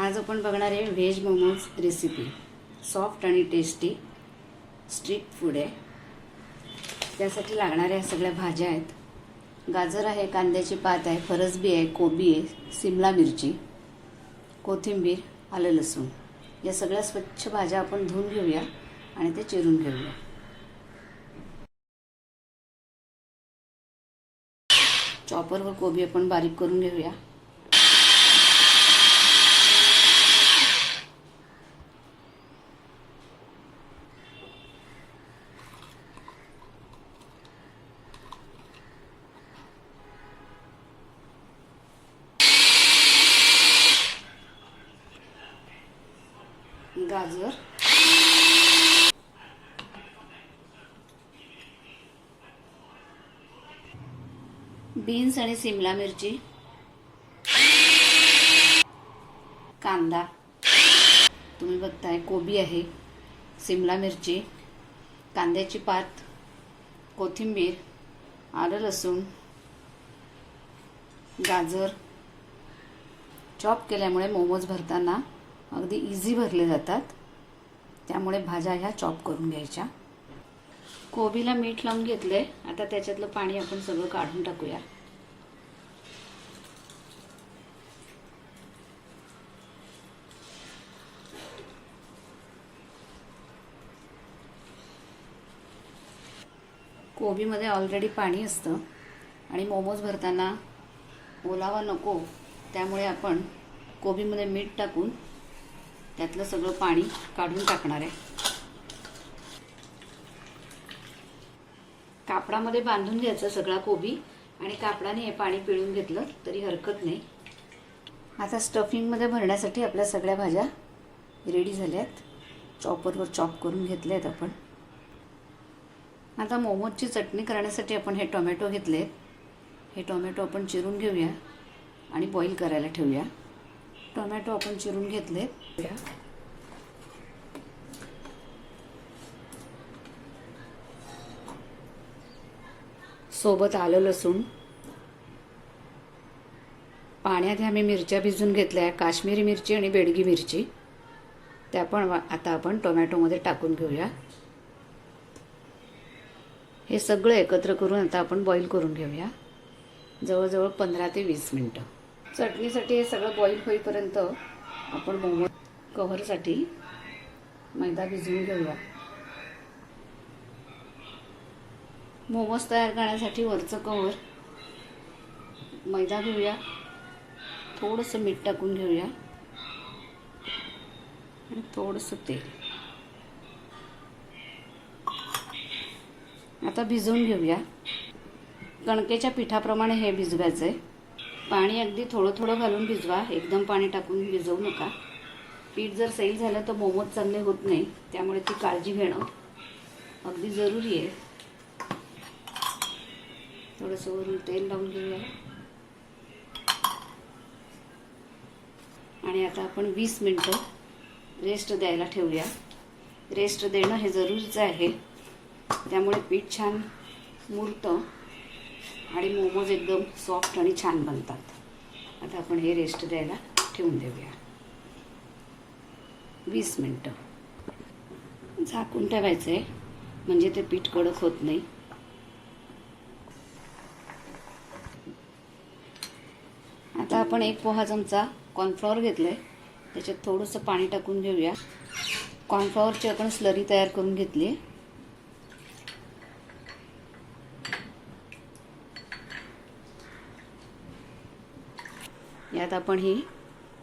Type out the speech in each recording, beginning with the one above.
आज आपण बघणार आहे व्हेज मोमोज रेसिपी सॉफ्ट आणि टेस्टी स्ट्रीट फूड आहे. त्यासाठी लागणाऱ्या सगळ्या भाज्या आहेत. गाजर आहे कांद्याची पात आहे फरसबी आहे कोबी आहे सिमला मिरची कोथिंबीर आलं लसूण. या सगळ्या स्वच्छ भाज्या आपण धुवून घेऊया आणि ते चिरून घेऊया. चॉपरवर कोबी आपण बारीक करून घेऊया गाजर बीन्स आणि सिमला मिरची. कांदा. तुम्ही बघताय कोबी आहे सिमला मिरची कांद्याची पात कोथिंबीर आलं लसूण गाजर. चॉप केल्यामुळे मोमोज भरताना अगदी इझी भरले जातात. त्यामुळे भाज्या ह्या चॉप करून घ्यायच्या. कोबीला मीठ लावून घेतलंय. आता त्याच्यातलं पाणी आपण सगळं काढून टाकूया. कोबीमध्ये ऑलरेडी पाणी असतं. आणि मोमोज भरताना ओलावा नको. त्यामुळे आपण कोबीमध्ये मीठ टाकून त्यातलं सगळं पाणी काढून टाकणार आहे. कापडामध्ये बांधून घ्यायचा सगळा कोबी आणि कापडाने हे पाणी पिळून घेतलं तरी हरकत नाही. आता स्टफिंगमध्ये भरण्यासाठी आपल्या सगळ्या भाज्या रेडी झाल्या आहेत चॉपरवर चॉप करून घेतल्या आहेत आपण. आता मोमोजची चटणी करण्यासाठी आपण हे टोमॅटो घेतले हे टोमॅटो आपण चिरून घेऊया आणि बॉईल करायला ठेवूया. टोमॅटो आपण चिरून घेतले सोबत आलं लसूण. पाण्यात ह्या मी मिरच्या भिजून घेतल्या काश्मीरी मिरची आणि बेडगी मिरची. त्या पण वा- आता आपण टोमॅटोमध्ये टाकून घेऊया. हे सगळं एकत्र करून आता आपण बॉईल करून घेऊया. जवळजवळ पंधरा ते वीस मिनटं. चटणीसाठी हे सगळं बॉईल होईपर्यंत आपण मोमो कव्हरसाठी मैदा भिजवून घेऊया. मोमोज तयार करण्यासाठी वरचं कव्हर मैदा घेऊया. थोडंसं मीठ टाकून घेऊया. आणि थोडंसं तेल. आता भिजवून घेऊया. कणकेच्या पिठाप्रमाणे हे भिजवायचं आहे पाणी अगदी थोडं थोडं घालून भिजवा. एकदम पाणी टाकून भिजवू नका. पीठ जर सैल झालं तर मोमोज चांगले होत नाही. त्यामुळे ती काळजी घेणं अगदी जरुरी आहे. थोडंसं वरून तेल लावून घेऊया. आणि आता आपण वीस मिनटं रेस्ट द्यायला ठेवूया. रेस्ट देणं हे जरुरीचं आहे. त्यामुळे पीठ छान मुरतं आणि मोमोज एकदम सॉफ्ट आणि छान बनतात. आता आपण हे रेस्ट द्यायला ठेवून देऊया. वीस मिनटं. झाकून ठेवायचं आहे म्हणजे ते पीठ कडक होत नाही आता आपण एक पोहा चमचा कॉर्नफ्लॉवर घेतलं आहे त्याच्यात थोडंसं पाणी टाकून घेऊया. कॉर्नफ्लॉवरची आपण स्लरी तयार करून घेतली. आहे यात आपण ही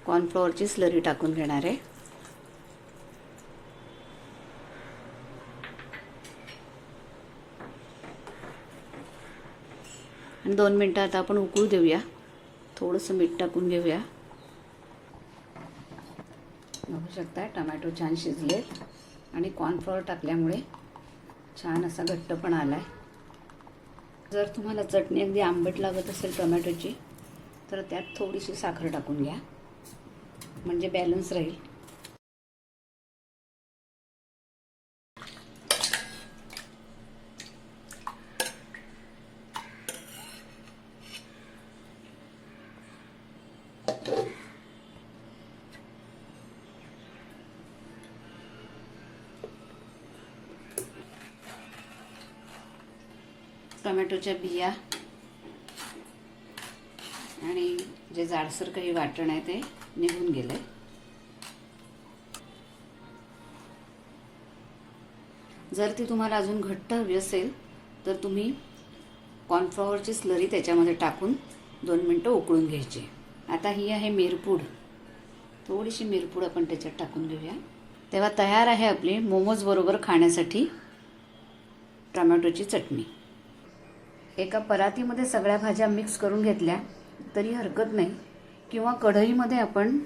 कॉर्नफ्लॉवरची स्लरी टाकून घेणार आहे. आणि दोन मिनटं आता आपण उकळू देऊया. थोडंसं मीठ टाकून घेऊया. बघू शकता टमॅटो छान शिजले आणि कॉर्नफ्लॉवर टाकल्यामुळे छान असा घट्ट पण आला आहे जर तुम्हाला चटणी अगदी आंबट लागत असेल टोमॅटोची तर त्यात थोडीशी साखर टाकून घ्या. म्हणजे बॅलन्स राहील. टोमॅटोच्या बिया आणि जे जाडसर काही वाटण आहे ते निघून गेलंय जर ती तुम्हाला अजून घट्ट हवी असेल तर तुम्ही कॉर्नफ्लॉवरची स्लरी त्याच्यामध्ये टाकून दोन मिनटं उकळून घ्यायची. आता ही आहे मिरपूड. थोडीशी मिरपूड आपण त्याच्यात टाकून घेऊया. तेव्हा तयार आहे आपली मोमोज बरोबर खाण्यासाठी टोमॅटोची चटणी. एका परातीमध्ये सगळ्या भाज्या मिक्स करून घेतल्या तरी हरकत नाही. किंवा कढईमध्ये आपण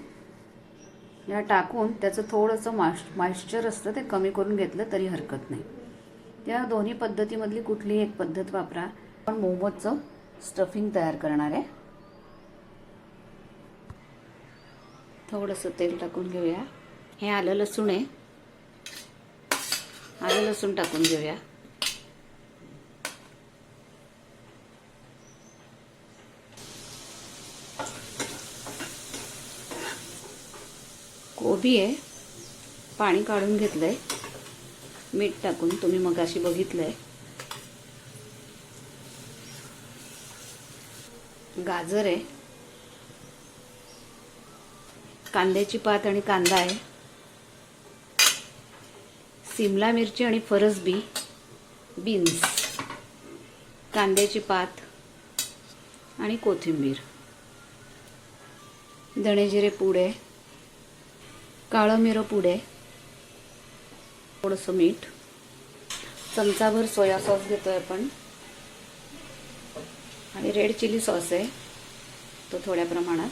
या टाकून त्याचं थोडंसं मॉश मॉइश्चर असतं ते कमी करून घेतलं तरी हरकत नाही. त्या दोन्ही पद्धतीमधली कुठलीही एक पद्धत वापरा. आपण मोमोजचं स्टफिंग तयार करणार आहे. थोडंसं तेल टाकून घेऊया. हे आलं लसूण आहे. आलं लसूण टाकून घेऊया. कोबी आहे. पाणी काढून घेतलं आहे मीठ टाकून तुम्ही मग अशी आहे गाजर आहे. कांद्याची पात आणि कांदा आहे. सिमला मिरची आणि फरसबी. बीन्स. कांद्याची पात आणि कोथिंबीर. धणेजिरे आहे काळं मिरं पुडे थोडंसं मीठ. चमचाभर सोया सॉस घेतोय आपण. आणि रेड चिली सॉस आहे तो थोड्या प्रमाणात.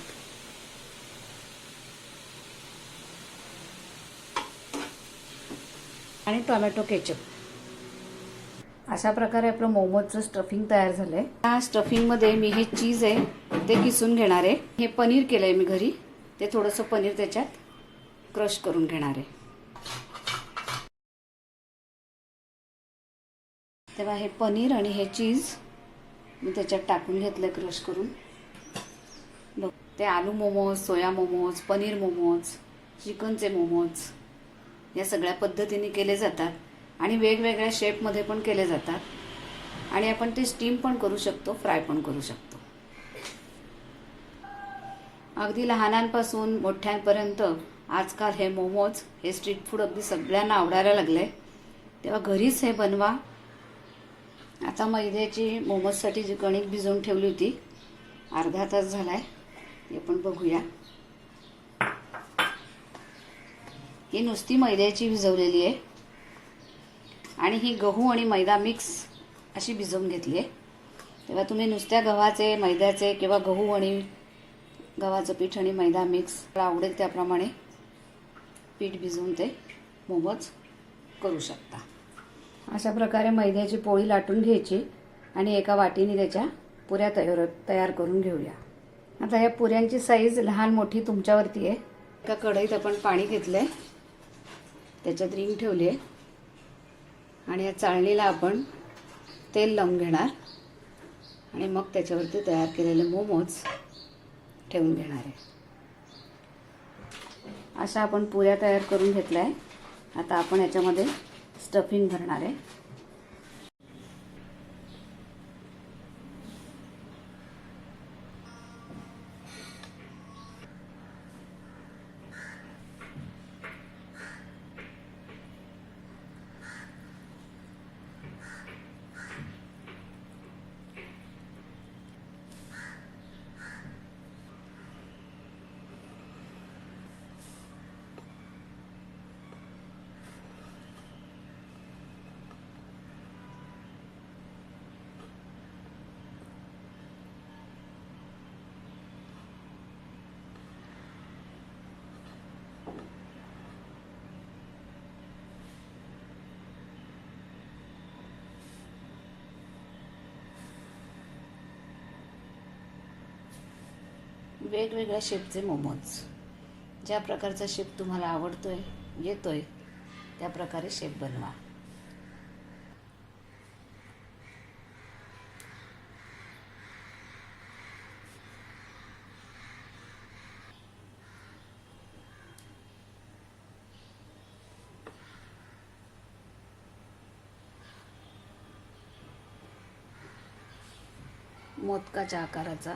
आणि टोमॅटो केचप. अशा प्रकारे आपलं मोमोजचं स्टफिंग तयार झालंय. या स्टफिंगमध्ये मी हे चीज आहे ते किसून घेणार आहे. हे पनीर केलंय मी घरी. ते थोडंसं पनीर त्याच्यात. क्रश करून घेणार आहे. तेव्हा हे पनीर आणि हे चीज मी त्याच्यात टाकून घेतलं क्रश करून. बघ ते आलू मोमोज सोया मोमोज पनीर मोमोज चिकनचे मोमोज या सगळ्या पद्धतीने केले जातात आणि वेगवेगळ्या शेपमध्ये पण केले जातात. आणि आपण ते स्टीम पण करू शकतो फ्राय पण करू शकतो. अगदी लहानांपासून मोठ्यांपर्यंत आजकाल हे मोमोज हे स्ट्रीट फूड अगदी सगळ्यांना आवडायला लागले तेव्हा घरीच हे बनवा. आता मैद्याची मोमोजसाठी जी कणिक भिजवून ठेवली होती अर्धा तास झाला आहे हे पण बघूया. ही नुसती मैद्याची भिजवलेली आहे. आणि ही गहू आणि मैदा मिक्स अशी भिजवून घेतली आहे. तेव्हा तुम्ही नुसत्या गव्हाचे मैद्याचे किंवा गहू आणि गव्हाचं पीठ आणि मैदा मिक्स आवडेल त्याप्रमाणे. पीठ भिजवून ते मोमोज करू शकता. अशा प्रकारे मैद्याची पोळी लाटून घ्यायची आणि एका वाटीने त्याच्या पुऱ्या तयार तयार करून घेऊया. आता या पुऱ्यांची साईज लहान मोठी तुमच्यावरती आहे. एका कढईत आपण पाणी घेतलं आहे त्याच्यात रिंग ठेवली आहे आणि या चाळणीला आपण तेल लावून घेणार. आणि मग त्याच्यावरती तयार केलेले मोमोज ठेवून घेणार आहे. अशा आपण पुऱ्या तयार करून घेतल्या आहे आता आपण याच्यामध्ये स्टफिंग भरणार आहे. वेगवेगळ्या शेपचे मोमोज. ज्या प्रकारचा शेप तुम्हाला आवडतोय येतोय त्या प्रकारे शेप बनवा. मोदकाच्या आकाराचा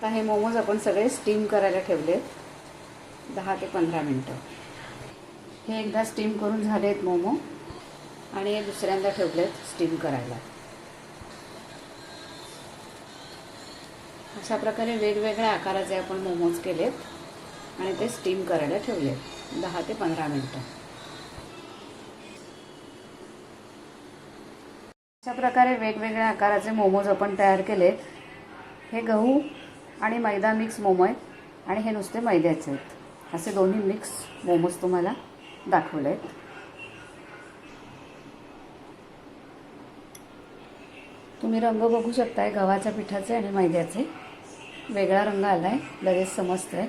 आता हे मोमोज आपण सगळे स्टीम करायला ठेवले दहा ते पंधरा मिनटं. हे एकदा स्टीम करून झाले आहेत मोमो आणि हे दुसऱ्यांदा ठेवलेत स्टीम करायला. अशा प्रकारे वेगवेगळ्या आकाराचे आपण मोमोज केलेत आणि ते स्टीम करायला ठेवलेत. दहा ते पंधरा मिनटं. अशा प्रकारे वेगवेगळ्या आकाराचे मोमोज आपण तयार केलेत. हे गहू आणि मैदा मिक्स मोमो आहेत. आणि हे नुसते मैद्याचे आहेत. असे दोन्ही मिक्स मोमोज तुम्हाला दाखवले आहेत. तुम्ही रंग बघू शकताय गव्हाच्या पिठाचे आणि मैद्याचे. वेगळा रंग आला आहे लगेच समजतं आहे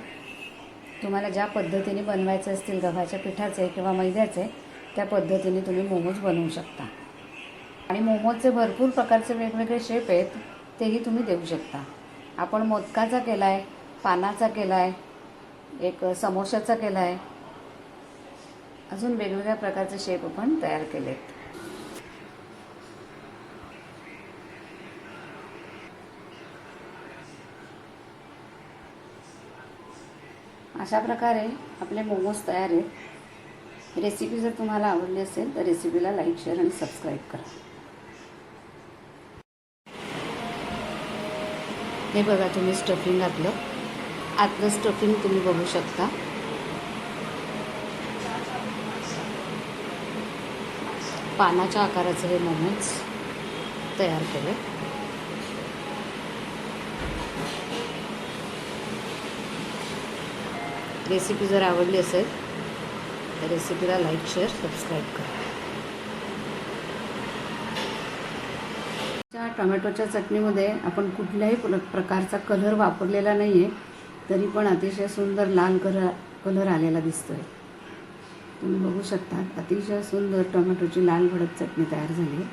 तुम्हाला ज्या पद्धतीने बनवायचे असतील गव्हाच्या पिठाचे किंवा मैद्याचे त्या पद्धतीने तुम्ही मोमोज बनवू शकता. आणि मोमोजचे भरपूर प्रकारचे वेगवेगळे शेप आहेत तेही तुम्ही देऊ शकता. आपण मोदकाचा केला आहे पानाचा केला आहे एक समोशाचा केला आहे अजून वेगवेगळ्या प्रकारचे शेप आपण तयार केलेत. अशा प्रकारे आपले मोमोज तयार आहेत. रेसिपी जर तुम्हाला आवडली असेल तर रेसिपीला लाईक शेअर आणि सबस्क्राईब करा. हे बघा तुम्ही स्टफिंग घातलं. आतलं स्टफिंग तुम्ही बघू शकता. पानाच्या आकाराचे हे मोमोज तयार केले. रेसिपी जर आवडली असेल तर रेसिपीला लाईक शेअर सबस्क्राईब करा त्या टोमॅटोच्या चटणीमध्ये आपण कुठल्याही प्र प्रकारचा कलर वापरलेला नाही आहे तरी पण अतिशय सुंदर लाल कलर कलर आलेला दिसतोय. तुम्ही बघू शकता अतिशय सुंदर टोमॅटोची लाल भडक चटणी तयार झाली आहे.